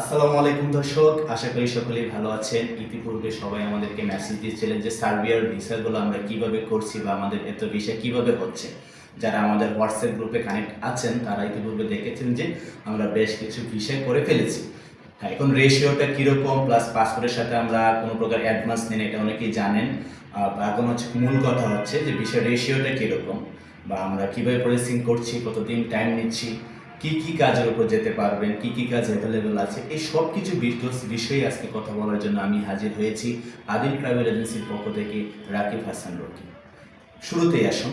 আসসালামু আলাইকুম দর্শক, আশা করি সকলেই ভালো আছেন। ইতিপূর্বে সবাই আমাদেরকে মেসেজ দিয়েছিলেন যে সার্বিয়ার ভিসাগুলো আমরা কীভাবে করছি বা আমাদের এত ভিসা কীভাবে হচ্ছে? যারা আমাদের হোয়াটসঅ্যাপ গ্রুপে কানেক্ট আছেন, তারা ইতিপূর্বে দেখেছেন যে, আমরা বেশ কিছু ভিসা করে ফেলেছি। হ্যাঁ এখন রেশিওটা কীরকম? প্লাস পাসপোর্টের সাথে আমরা কোনো প্রকার অ্যাডভান্স নেন এটা অনেকেই জানেন। এখন হচ্ছে মূল কথা হচ্ছে যে ভিসা রেশিওটা কীরকম? বা আমরা কীভাবে প্রসেসিং করছি? কতদিন টাইম নিচ্ছি? কি কি কাজের উপর যেতে পারবেন, কি কি কাজ অ্যাভেলেবেল আছে, এই সব কিছু বিষ- বিষয়ে আজকে কথা বলার জন্য আমি হাজির হয়েছি আদিল ট্রাভেল এজেন্সির পক্ষ থেকে রাকিব হাসান রকি। শুরুতেই আসুন,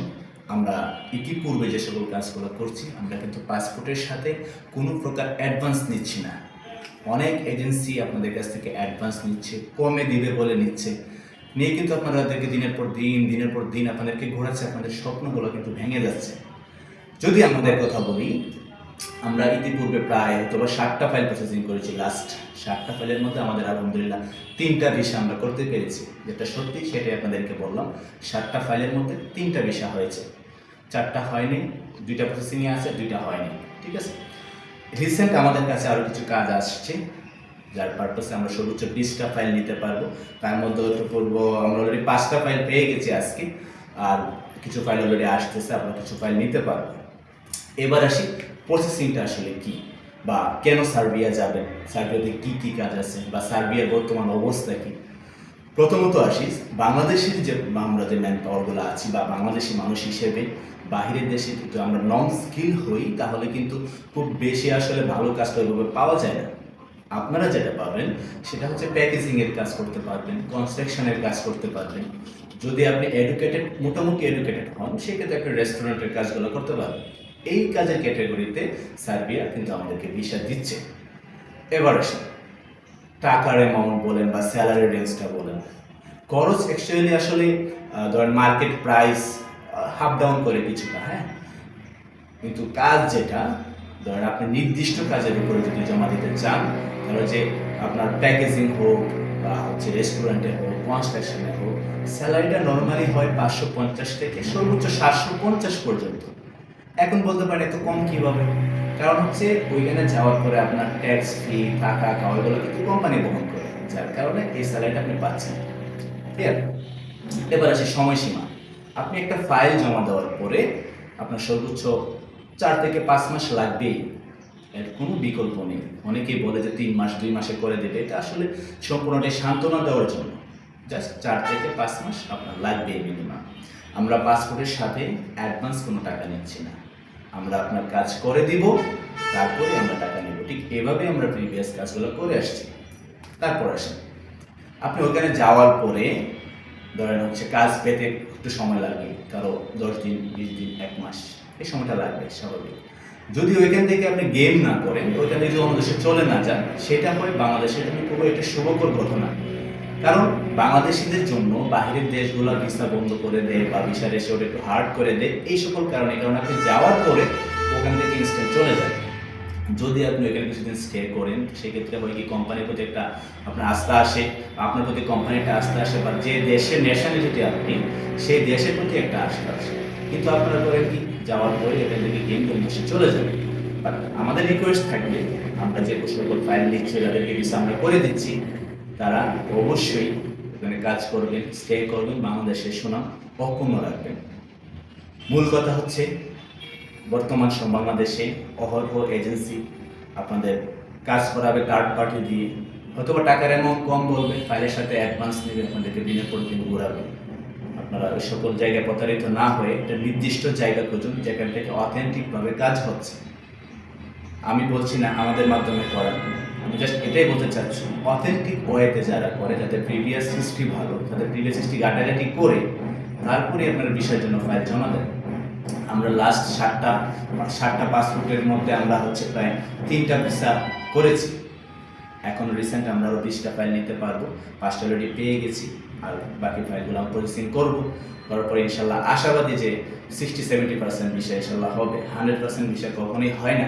আমরা ইতিপূর্বে যে সকল কাজগুলো করছি, আমরা কিন্তু পাসপোর্টের সাথে কোনো প্রকার অ্যাডভান্স নিচ্ছি না। অনেক এজেন্সি আপনাদের কাছ থেকে অ্যাডভান্স নিচ্ছে, কমে দিবে বলে নিচ্ছে। নিয়ে কিন্তু আপনাদেরকে দিনের পর দিন, দিনের পর দিন আপনাদেরকে ঘোরাচ্ছে, আপনাদের স্বপ্নগুলো কিন্তু ভেঙে যাচ্ছে। যদি আমাদের কথা বলি আমরা ইতিপূর্বে প্রায় অথবা ষাটটা ফাইল প্রসেসিং করেছি লাস্ট ষাটটা ফাইলের মধ্যে আমাদের আলহামদুলিল্লাহ তিনটা ভিসা আমরা করতে পেরেছি। যেটা সত্যি সেটাই আপনাদেরকে বললাম, ষাটটা ফাইলের মধ্যে তিনটা ভিসা হয়েছে। চারটা হয়নি, দুইটা প্রসেসিংয়ে আছে, দুইটা হয়নি, ঠিক আছে? রিসেন্ট আমাদের কাছে আরও কিছু কাজ আসছে, যার পারপাসে আমরা সর্বোচ্চ বিশটা ফাইল নিতে পারব। তার মধ্যে বলব, আমরা অলরেডি পাঁচটা ফাইল পেয়ে গেছি আজকে, আর কিছু ফাইল অলরেডি আসতেছে, আমরা কিছু ফাইল নিতে পারব। এবার আসি প্রসেসিংটা আসলে কি? বা কেন সার্বিয়া যাবেন? সার্বিয়াতে কি কি কাজ আছে? বা সার্বিয়ার বর্তমান অবস্থা কি? প্রথমত আসি বাংলাদেশের যে আমরা যে ম্যান পাওয়ারগুলো আছি বা বাংলাদেশি মানুষ হিসেবে বাহিরের দেশে যদি আমরা নন স্কিল হই, তাহলে কিন্তু খুব বেশি আসলে ভালো কাজটা ওইভাবে পাওয়া যায় না। আপনারা যেটা পাবেন সেটা হচ্ছে প্যাকেজিংয়ের কাজ করতে পারবেন কনস্ট্রাকশনের কাজ করতে পারবেন। যদি আপনি এডুকেটেড মোটামুটি এডুকেটেড হন, সেক্ষেত্রে আপনি রেস্টুরেন্টের কাজগুলো করতে পারবেন। এই কাজের ক্যাটাগরিতে সার্বিয়া কিন্তু আমাদেরকে ভিসা দিচ্ছে। এবার টাকার অ্যামাউন্ট বলেন বা স্যালারি রেঞ্জটা বলেন। খরচ অ্যাকচুয়ালি আসলে ধরেন মার্কেট প্রাইস হাফ ডাউন করে কিছুটা হ্যাঁ? কিন্তু কাজ যেটা, ধরেন আপনি নির্দিষ্ট কাজের উপরে যদি জমা দিতে চান, তাহলে যে আপনার প্যাকেজিং হোক বা হচ্ছে রেস্টুরেন্টে হোক কনস্ট্রাকশনে হোক স্যালারিটা নর্মালি হয় পাঁচশো পঞ্চাশ থেকে সর্বোচ্চ সাতশো পঞ্চাশ পর্যন্ত। এখন বলতে পারেন এত কম কীভাবে? কারণ হচ্ছে ওইখানে যাওয়ার পরে আপনার ট্যাক্স ফি টাকা, খাওয়া, এগুলো কিন্তু কোম্পানি বহন করে। যার কারণে এই স্যালারিটা আপনি পাচ্ছেন। ক্লিয়ার এবার আসে সময়সীমা। আপনি একটা ফাইল জমা দেওয়ার পরে আপনার সর্বোচ্চ চার থেকে পাঁচ মাস লাগবেই। এর কোনো বিকল্প নেই। অনেকেই বলে যে তিন মাস, দুই মাসে করে দেবে। এটা আসলে সম্পূর্ণটাই সান্ত্বনা দেওয়ার জন্য। জাস্ট চার থেকে পাঁচ মাস আপনার লাগবেই মিনিমাম আমরা পাসপোর্টের সাথে অ্যাডভান্স কোনো টাকা নিচ্ছি না। আমরা আপনার কাজ করে দিব, তারপরে আমরা টাকা নেব। ঠিক এভাবে আমরা প্রিভিয়াস কাজগুলো করে আসছি। তারপর আসেন। আপনি ওখানে যাওয়ার পরে ধরেন হচ্ছে কাজ পেতে একটু সময় লাগে, কারও দশ দিন, বিশ দিন, এক মাস, এই সময়টা লাগবে, স্বাভাবিক। যদি ওইখান থেকে আপনি গেম না করেন, ওইখান থেকে যদি অন্য দেশে চলে না যান, সেটা হয় বাংলাদেশের জন্য খুবই একটা শুভকর ঘটনা। কারণ বাংলাদেশিদের জন্য বাহিরের দেশগুলো ভিসা বন্ধ করে দেয় বা ভিসা ওটা একটু হার্ড করে দেয়, এই সকল কারণে, কারণ আপনি যাওয়ার পরে ওখান থেকে ইনস্ট্যান্ট চলে যায় যদি আপনি ওখানে কিছুদিন স্টে করেন, সেক্ষেত্রে হয় কি কোম্পানির প্রতি একটা আপনার আস্থা আসে, আপনার প্রতি কোম্পানিটা আস্থা আসে বা যে দেশের ন্যাশনালিটি আপনি, সেই দেশের প্রতি একটা আস্থা আসে। কিন্তু আপনারা করেন কি, যাওয়ার পরে এখান থেকে গেম বসে চলে যাবে বাট আমাদের রিকোয়েস্ট থাকবে, আমরা যে সকল ফাইল নিচ্ছি যাদেরকে ভিসা আমরা করে দিচ্ছি। তারা অবশ্যই ওখানে কাজ করবেন স্টে করবেন বাংলাদেশের সুনাম অক্ষুণ্ণ রাখবেন। মূল কথা হচ্ছে, বর্তমান সম- বাংলাদেশে অহরহ এজেন্সি আপনাদের কাজ করাবে কার্ড পার্টি দিয়ে। হয়তো বা টাকার অ্যামাউন্ট কম বলবে ফাইলের সাথে অ্যাডভান্স নেবে, আপনাদেরকে দিনের পর দিন ঘোরাবে। আপনারা ওই সকল জায়গায় প্রতারিত না হয়ে একটা নির্দিষ্ট জায়গা খুঁজুন, যেখান থেকে অথেন্টিকভাবে কাজ হচ্ছে। আমি বলছি না আমাদের মাধ্যমে করা আমি জাস্ট এটাই বলতে চাচ্ছি। অথেন্টিক ওয়েতে যারা করে যাতে প্রিভিয়াস হিস্ট্রি ভালো যাদের প্রিভিয়াস হিস্ট্রি ঘাটাঘাটি করে তারপরে আপনারা বিষয়ের জন্য ফাইল জমা দেন। আমরা লাস্ট সাতটা সাতটা পাসপোর্টের মধ্যে আমরা হচ্ছে প্রায় তিনটা ভিসা করেছি। এখন রিসেন্ট আমরা আরও বিশটা ফাইল নিতে পারব। পাঁচটা অলরেডি পেয়ে গেছি, আর বাকি ফাইলগুলো আমরা প্রসেসিং করব। করার পরে ইনশাল্লাহ আশাবাদী যে সিক্সটি সেভেন্টি পার্সেন্ট বিষয় ইনশাল্লাহ হবে। হান্ড্রেড পার্সেন্ট বিষয় কখনোই হয় না।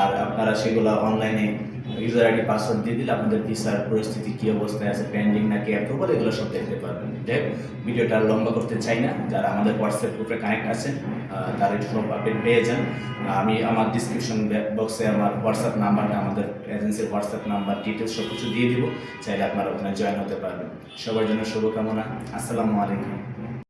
আর আপনারা সেগুলো অনলাইনে ইউজার আইডি পাসওয়ার্ড দিয়ে দিলে আপনাদের ভিসার পরিস্থিতি কী অবস্থায় আছে পেন্ডিং নাকি অ্যাপ্রুভাল এগুলো সব দেখতে পারবেন। যাই ভিডিওটা লম্বা করতে চাই না। যারা আমাদের হোয়াটসঅ্যাপ গ্রুপে কানেক্ট আছেন তার একটু সব আপডেট পেয়ে যান। আমি আমার ডিসক্রিপশন বক্সে আমার হোয়াটসঅ্যাপ নাম্বারটা আমাদের এজেন্সির হোয়াটসঅ্যাপ নাম্বার ডিটেলস সব কিছু দিয়ে দিব। চাইলে আপনারা ওখানে জয়েন হতে পারবেন। সবার জন্য শুভকামনা। আসসালামু আলাইকুম।